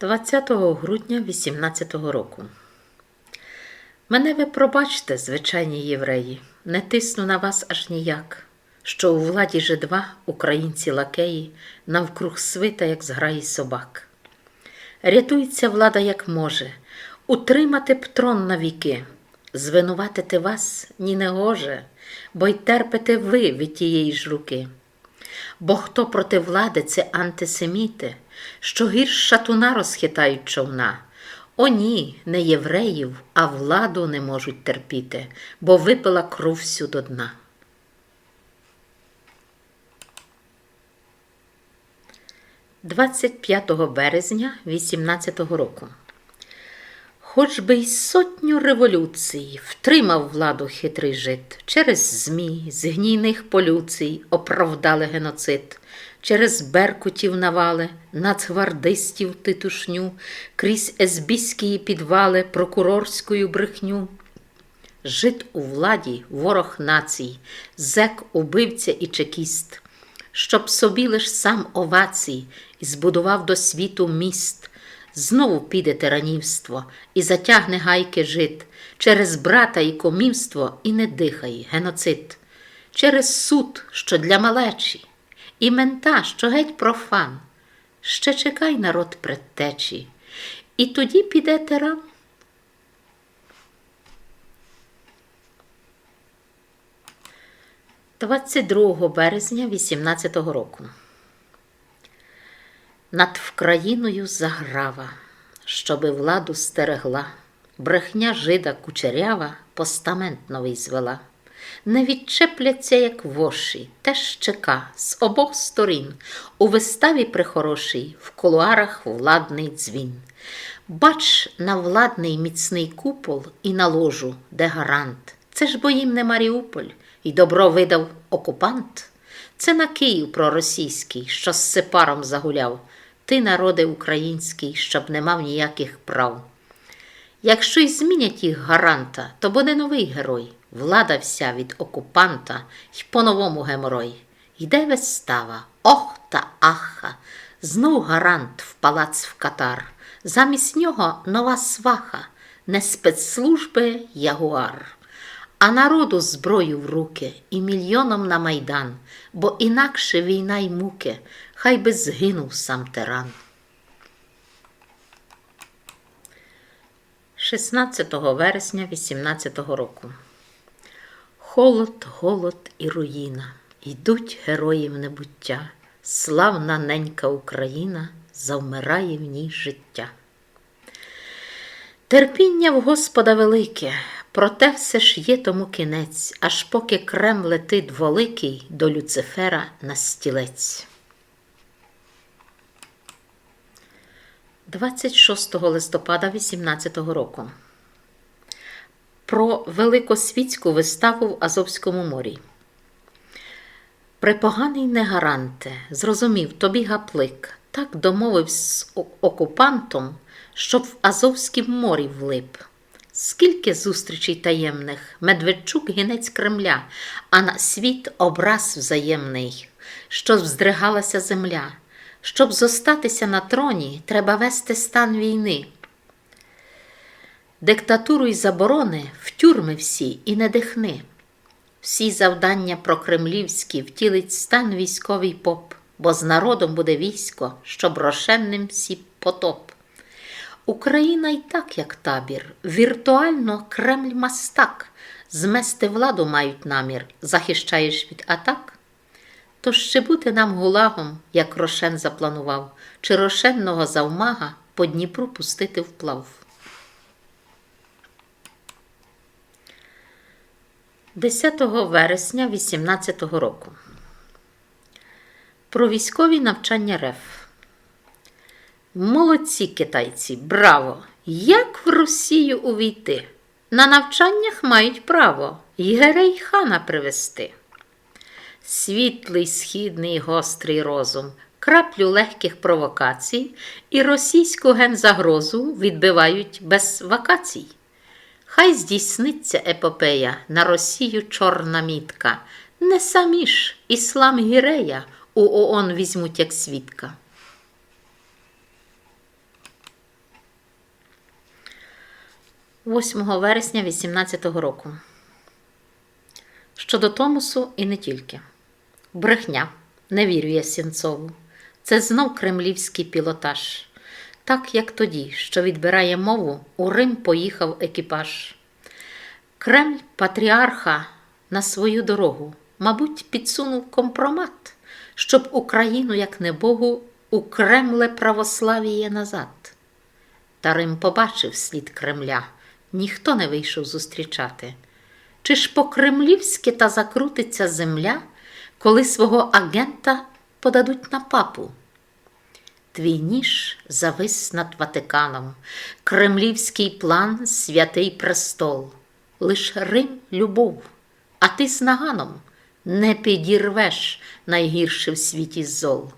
20 грудня 18-го року. Мене ви пробачте, звичайні євреї, не тисну на вас аж ніяк, що у владі жидва українці лакеї навкруг свита, як зграї собак. Рятується влада, як може, утримати б трон навіки, звинуватити вас ні не гоже, бо й терпите ви від тієї ж руки. Бо хто проти влади це антисеміти, що гірш шатуна розхитають човна. О ні, не євреїв, а владу не можуть терпіти, бо випила кров всю до дна. Двадцять п'ятого березня 18-го року. Хоч би й сотню революцій втримав владу хитрий жит, через змі, з гнійних полюцій оправдали геноцид, через беркутів навали, нацгвардистів титушню, крізь есбіські підвали прокурорською брехню. Жит у владі ворог націй, зек, убивця і чекіст, щоб собі лиш сам овацій і збудував до світу міст. Знову піде тиранівство і затягне гайки жит, через брата і комівство і не дихає геноцид, через суд, що для малечі, і мента, що геть профан. Ще чекай народ предтечі, і тоді піде тиран. Двадцять другого березня 18-го року. Над Вкраїною заграва, щоби владу стерегла, брехня жида кучерява постамент новий звела. Не відчепляться, як воші, теж чека з обох сторін, у виставі прихорошій, в колуарах владний дзвін. Бач на владний міцний купол і на ложу, де гарант. Це ж бо їм не Маріуполь, і добро видав окупант. Це на Київ проросійський, що з сепаром загуляв. Ти, народи український, щоб не мав ніяких прав. Якщо й змінять їх гаранта, то буде новий герой, влада вся від окупанта й по-новому геморой. Йде вистава, ох та аха, знов гарант в палац в Катар. Замість нього нова сваха, не спецслужби ягуар а народу зброю в руки і мільйоном на майдан, бо інакше війна й муки, хай би згинув сам тиран. 16 вересня 18 року. Холод, голод і руїна. Йдуть герої в небуття. Славна ненька Україна завмирає в ній життя. Терпіння в Господа велике, проте все ж є тому кінець, аж поки крем летить великий до Люцифера на стілець. 26 листопада 18 року. Про великосвітську виставу в Азовському морі. Припоганий негаранте, зрозумів тобі гаплик, так домовив з окупантом, щоб в Азовськім морі влип. Скільки зустрічей таємних, Медведчук гінець Кремля, а на світ образ взаємний, що вздригалася земля. Щоб зостатися на троні, треба вести стан війни. Диктатуру й заборони в тюрми всі і не дихни. Всі завдання прокремлівські втілить стан військовий поп, бо з народом буде військо, щоб рошенним всі потоп. Україна й так, як табір, віртуально Кремль мастак, змести владу мають намір, захищаєш від атак. То ще бути нам гулагом, як Рошен запланував, чи рошенного завмага по Дніпру пустити вплав. 10 вересня 18 року. Про військові навчання РЕФ. Молодці китайці, браво! Як в Росію увійти? На навчаннях мають право Єгерей хана привести. Світлий східний гострий розум, краплю легких провокацій і російську гензагрозу відбивають без вакацій. Хай здійсниться епопея на Росію чорна мітка. Не самі ж іслам Гірея у ООН візьмуть як свідка. 8 вересня 18-го року. Щодо Томосу і не тільки. Брехня, не вірю я Сінцову. Це знов кремлівський пілотаж. Так як тоді, що відбирає мову, у Рим поїхав екіпаж. Кремль патріарха на свою дорогу, мабуть, підсунув компромат, щоб Україну, як не Богу, у Кремле православіє назад. Та Рим побачив слід Кремля, ніхто не вийшов зустрічати. Чи ж по-кремлівськи та закрутиться земля, коли свого агента подадуть на папу? Твій ніж завис над Ватиканом, кремлівський план святий престол, лиш Рим любов, а ти з наганом не підірвеш найгірше в світі зол.